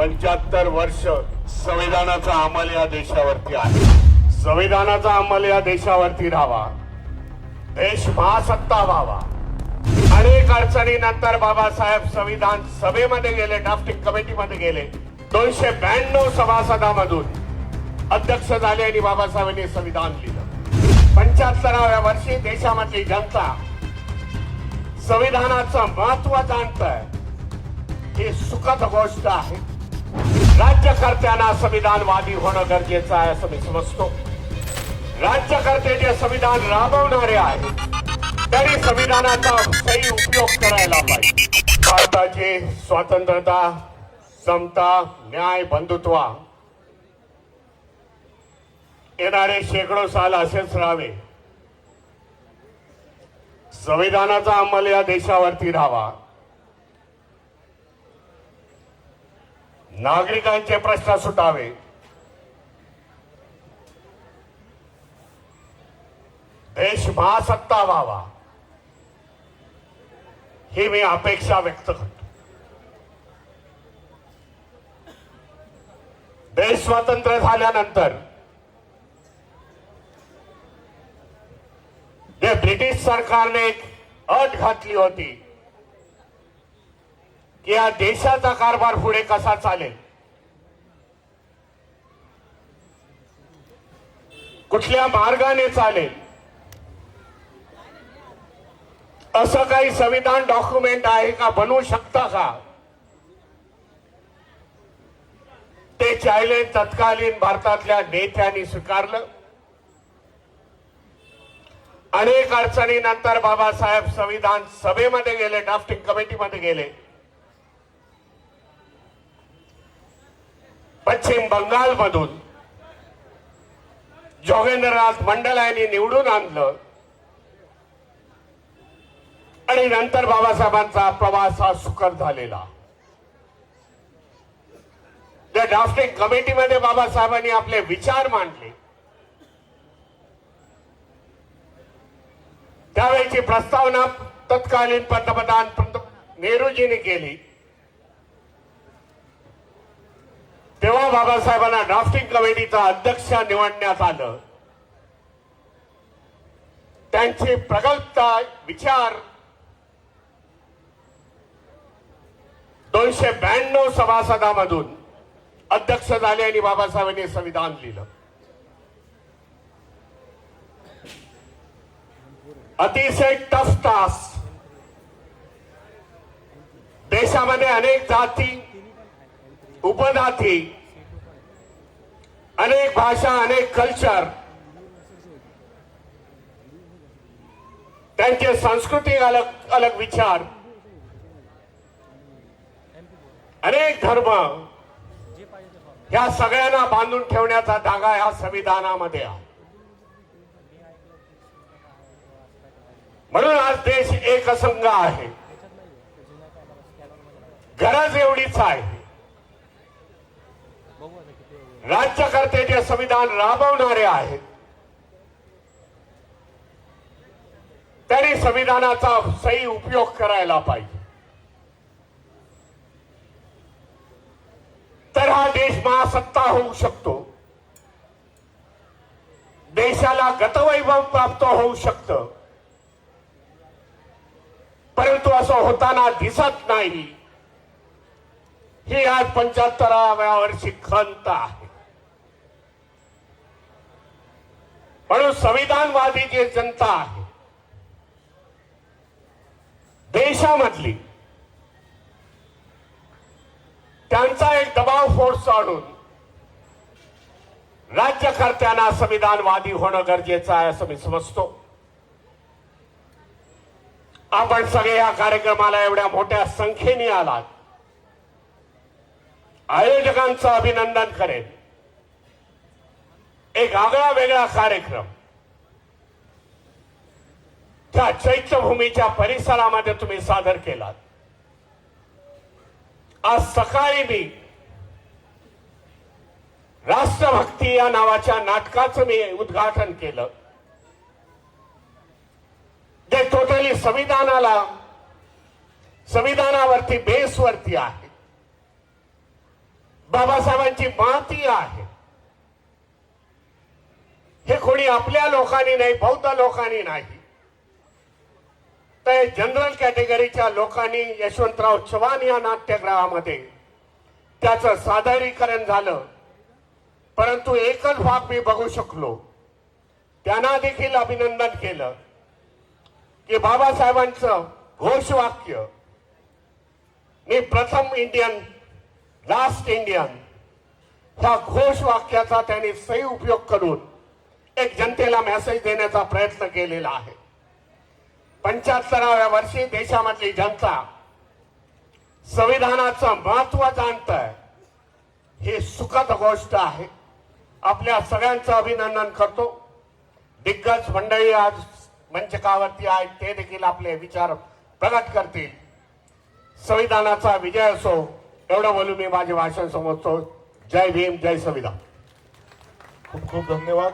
पंच्याहत्तर वर्ष संविधानाचा अंमल या देशावरती आहे. संविधानाचा अंमल या देशावरती राहावा. देश महासत्ता व्हावा. अनेक अडचणीनंतर बाबासाहेब संविधान सभेमध्ये गेले ड्राफ्टिंग कमिटीमध्ये गेले. दोनशे ब्याण्णव सभासदामधून अध्यक्ष झाले आणि बाबासाहेबांनी संविधान लिहिलं. पंच्याहत्तराव्या वर्षी देशामधली जनता संविधानाचं महत्त्व जाणत ही सुखद गोष्ट आहे. राज्यकर्त्यांना संविधानवादी होणं गरजेचं आहे असं मी समजतो. राज्यकर्ते जे संविधान राबवणारे आहेत. तरी संविधानाचा सही उपयोग करायला पाहिजे. भारताची स्वतंत्रता समता न्याय बंधुत्वा. येणारे शेकडो साल असेच राहावे. संविधानाचा अंमल या देशावरती राहावा. नागरिकांचे प्रश्न सुटावे. देश महासत्ता व्हावा. ही मी अपेक्षा व्यक्त करतो. देश स्वतंत्र झाल्यानंतर जे ब्रिटिश सरकारने एक अट घातली होती की या देशाचा कारभार पुढे कसा चालेल? कुठल्या मार्गाने चालेल? असं काही संविधान डॉक्युमेंट आहे का? बनवू शकता का? ते चॅलेंज तत्कालीन भारतातल्या नेत्यांनी स्वीकारलं. अनेक अडचणीनंतर बाबासाहेब संविधान सभेमध्ये गेले ड्राफ्टिंग कमिटीमध्ये गेले. पश्चिम बंगालमधून जोगेंद्रनाथ मंडल यांनी निवडून आणलं. आणि नंतर बाबासाहेबांचा प्रवास हा सुकर झालेला. त्या ड्राफ्टिंग कमिटीमध्ये बाबासाहेबांनी आपले विचार मांडले. त्यावेळीची प्रस्तावना तत्कालीन पंतप्रधान नेहरूजीने केली. बाबासाहेबांना ड्राफ्टिंग कमिटीचा अध्यक्ष निवडण्यात आलं. त्यांची प्रगल्भता विचार दोनशे ब्याण्णव सभासदामधून अध्यक्ष झाले आणि बाबासाहेबांनी संविधान लिहिलं. अतिशय टफ टास्क देशामध्ये अनेक जाती उपजाती अनेक भाषा अनेक कल्चर त्यांचे सांस्कृतिक अलग अलग विचार. अनेक धर्म या सगळ्यांना बांधून ठेवण्याचा धागा या संविधानामध्ये आहे. म्हणून आज देश एकसंघ आहे. गरज एवढीच आहे. राज्यकर्ते जे संविधान राबवणारे आहेत त्यांनी संविधानाचा सही उपयोग करायला पाहिजे. तर हा देश महासत्ता होऊ शकतो. देशाला गतवैभव प्राप्त होऊ शकतं. परंतु असं होताना दिसत नाही. ही आज पंच्याहत्तराव्या वर्षी खंत आहे. म्हणून संविधानवादी जी जनता आहे देशामधली त्यांचा एक दबाव फोर्स आणून राज्यकर्त्यांना संविधानवादी होणं गरजेचं आहे असं मी समजतो. आपण सगळे या कार्यक्रमाला एवढ्या मोठ्या संख्येने आलात. आयोजकांचं अभिनंदन करेन. एक आगळा वेगळा कार्यक्रम. त्या चैत्यभूमीच्या परिसरामध्ये तुम्ही सादर केलात. आज सकाळी मी राष्ट्रभक्ती या नावाच्या नाटकाचं मी उद्घाटन केलं. जे टोटली संविधानाला संविधानावरती बेसवरती आहे. बाबासाहेबांची माती आहे. हे कोणी आपल्या लोकांनी नाही बौद्ध लोकांनी नाही. तर जनरल कॅटेगरीच्या लोकांनी यशवंतराव चव्हाण या नाट्यगृहामध्ये त्याचं सादरीकरण झालं. परंतु एकच भाग मी बघू शकलो. त्यांना देखील अभिनंदन केलं. की बाबासाहेबांचं घोषवाक्य मी प्रथम इंडियन लास्ट इंडियन ह्या घोषवाक्याचा त्यांनी सही उपयोग करून एक जनतेला मेसेज देण्याचा प्रयत्न केलेला आहे. पंच्याहत्तराव्या वर्षी देशामधली जनता संविधानाचं महत्त्व जाणत आहे ही सुखद गोष्ट आहे. आपल्या सगळ्यांचं अभिनंदन करतो. दिग्गज मंडळी आज मंचकावरती आहेत ते देखील आपले विचार प्रगट करतील. संविधानाचा विजय असो एवढं बोलून मी माझे भाषण समजतो. जय भीम जय संविधान. खूप खूप धन्यवाद.